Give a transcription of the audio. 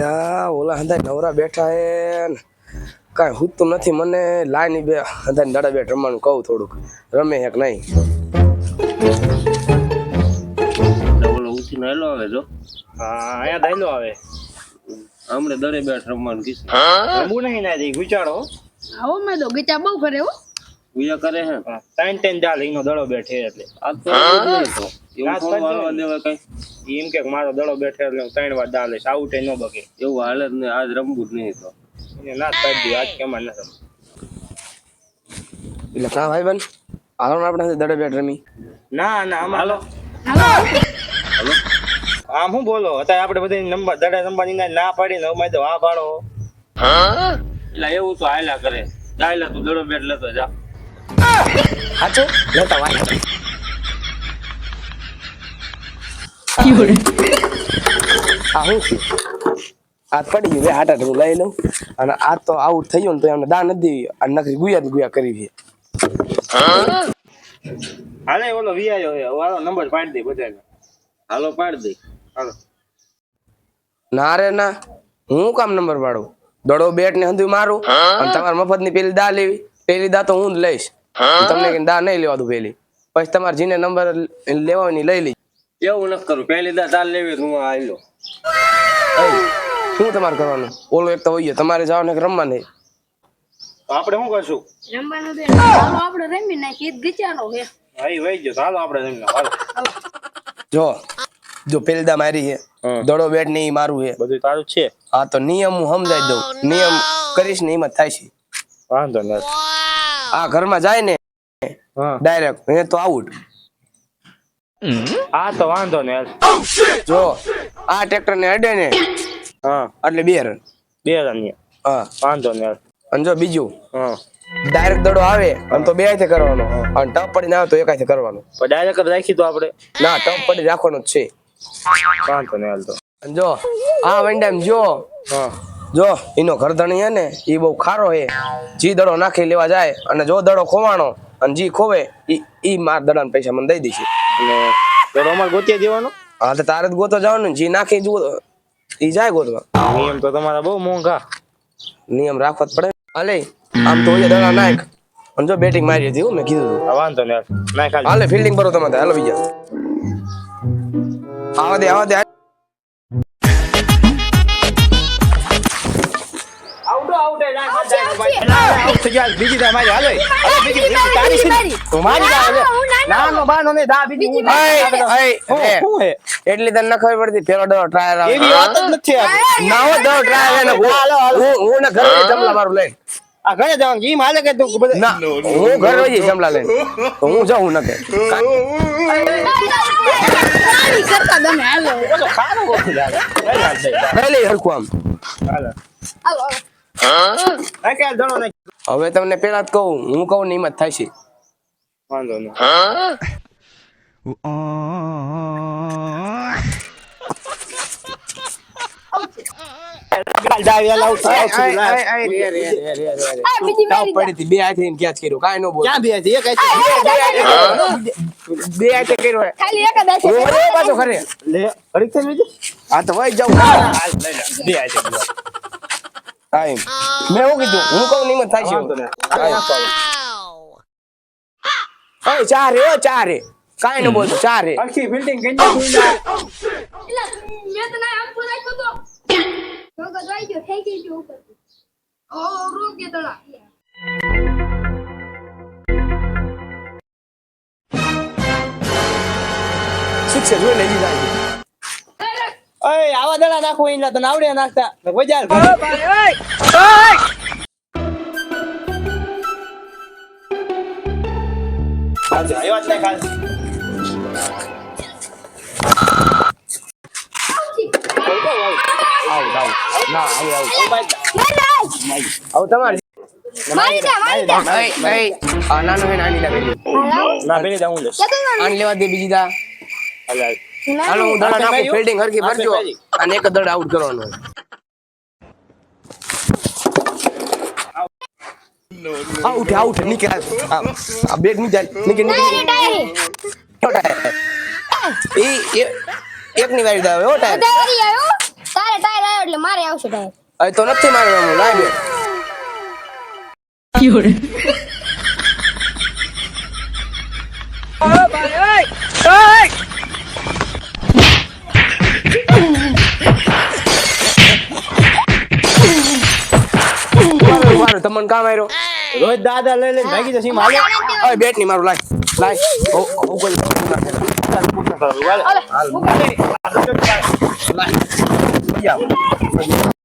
ના ઓલા હંધા નવરા બેઠા હે કાંઈ હૂતું નથી મને લાઈન બે હંધા દાડા બેઠ રમવાનું કહું થોડુંક. રમે હેક નહીં? ઓલો ઉઠીને હેલો આવે જો. હા અહીંયા દાયલો આવે. હમણે દરે બેઠ રમવાનું કીધું રમવું નહીં ના જઈ ગુચાડો આવો મેં તો ગીતા બહુ કરે હો. બીજા કરે હે? ત્રણ ત્રણ જાલ એનો દડો બેઠે એટલે. આ તો એવું જ નહીં તો. એવું રાત થોડું બાદ દેવાય કઈ? એમ કે મારો દડો બેઠે એટલે હું ત્રણ વાર દા લઈશ. આઉટ ન બગે એવું હાલે જ નહીં આજ રમવું જ નહીં તો. એને ના કરી દઉં આજ કેમાં ના રમવું. એટલે કા ભાઈ બન હાલો ને આપણે દાડા બેઠ રમી. ના ના આમાં હાલો. હાલો. આમ હું બોલો અત્યારે આપણે બધા નંબર દડા નંબર ના પાડીને અમારે તો આ પાડો એટલે એવું તો હાલ્યા કરે. ચાલ્યા તું દડો બેઠ લેતો જા. હાચો લેતા વાય આ હું આ પડી ગયું હાટા હું લઈ લઉં. અને આ તો આઉટ થઈ ગયું ને તો એમને દાન નથી દેવી. અને નકરી ગુયા ગુયા કરી છે. હાલે ઓલો વિયાયો છે વાળો નંબર પાડી દે બધાને. હાલો પાડી દે. હાલો. ના રે ના. હું કામ નંબર પાડું દડો બેટ ને હંધું મારું? અને તમારે મફતની પેલી દા લેવી. પેલી દા તો હું જ લઈશ. તમને કઈ દા નહીં લેવા દઉં પેલી. પછી તમારે જીને નંબર લેવાની લઈ લઈ. એવું નથી કરું. પહેલી દા તાલ લેવી તો હું આવેલો શું તમારે કરવાનું? ઓલો એક તો હોય તમારે જવાનું એક રમવા નહીં આપણે શું કરશું? રમવાનું આપણે રમી નાખી ગીચાનો હે હા વહી ગયો. ચાલો આપણે રમી હાલો. જો જો પેલી દા મારી છે. દડો બેટ ને ઈ મારું છે. બધું તારું છે? હા તો નિયમ હું સમજાઈ દઉં. નિયમ કરીશ ને એમાં જ થાય છે. વાંધો નથી. આ ઘરમાં જાય ને ડાયરેક્ટ એ તો આઉટ આ તો વાંધો ને જો આ ટ્રેક્ટર ને અડે ને. હા. એટલે બે રન બે રન હા. વાંધો ને અને જો બીજું? હા. ડાયરેક્ટ દડો આવે અને તો બે હાથે કરવાનો. અને ટપ પડીને આવે તો એક હાથે કરવાનો. પણ ડાયરેક્ટ રાખી તો આપણે. ના ટપ પડી રાખવાનો જ છે. વાંધો ને હાલ તો. અને જો આ વંડામ જો. હા. જો એનો ઘરધણી હે ને એ બહુ ખારો હે. જી દડો નાખી લેવા જાય અને જો દડો ખોવાનો અને જી ખોવે ઈ ઈ માર દડાના પૈસા મને દઈ દેશે. અને તો અમારે ગોતીએ દેવાનો હા તો તારે જ ગોતો જવાનું. જી નાખી જુઓ એ જાય ગોતવા. નિયમ તો તમારા બહુ મોંઘા. નિયમ રાખવા જ પડે. હાલે આમ તો ઓય દડા નાખ. અને જો બેટિંગ મારી હતી હો મેં કીધું હતું વાંધો ને નાખ હાલે. ફિલ્ડિંગ કરો તમે હાલો બીજા. આવા દે આવા દે. બીજી દા મારી હાલે. હાલે, બીજી બીજી તારી. નાનો બાનો ને દા બીજી એટલી તને ખબર પડતી પેલો ડો ટ્રાયર આવે એવી વાત જ નથી આપણી. ના હો ટ્રાયર આવે. હું હું ને ઘરે જમલા મારું લઈ આ ઘરે જવાનું જીમ હાલે કે તું ના હું ઘરે વહી જમલા લઈને હું જાઉં નકે કરતા તમે હાલો ખારો બોલો યાર. કઈ હાલ દે. પહેલી હરખું આમ હાલો. હાલો. હવે તમને પેલા જ કહું હું કહું નિમત થાય છે વાંધો નહીં. હે. તો વહી જાઉં હાલ, બે હાથે મેં હું કીધું હું કહું ને થાય છે નહીં. ઓય ચાર હે ચારે. કાંઈ ન બોલતો ચાર. હે આખી બિલ્ડિંગ નાખી લા. એટલે મે તને આમ તો રાખ્યો તો. મગજ વાઈ ગયો થઈ ગઈ જો ઉપર. ઓ રોકે તળા જોઈ લેજી જાય ઓય, આવા દડા નાખો એના તને આવડે નાખતા. બજાર આવજો, આવું આવું. ના આવું આવું. આવું તમારે મારી દે મારી દે. અય અય આ નાનું હે નાની લાગેલી ના પેલી દા હું લેવા દે બીજી દા. હાલ, હું દડા નાખું ફિલ્ડિંગ હરકી ભરજો. અને એક જ દડા આઉટ કરવાનો આઉટ આઉટ નીકળ આ આ બેગ નીકળ નીકળ નીકળ. ડાયરી ઈ એ- એકની વારી દાવે હો ટાઈમ ડાયરી આવ્યો તારે ટાયર આવ્યો એટલે મારે આવશે ટાયર અહીં તો નથી મારે રમવું લાય બેટ મારું મારું તમને કામ આવ્યો રોજ દાદા લઈ લઈને ભાગી જશે એમાં ઓય બેટની મારું લાય લાય ઓ ઓ કોઈ હાલો. હાલે મૂકો. હાલો.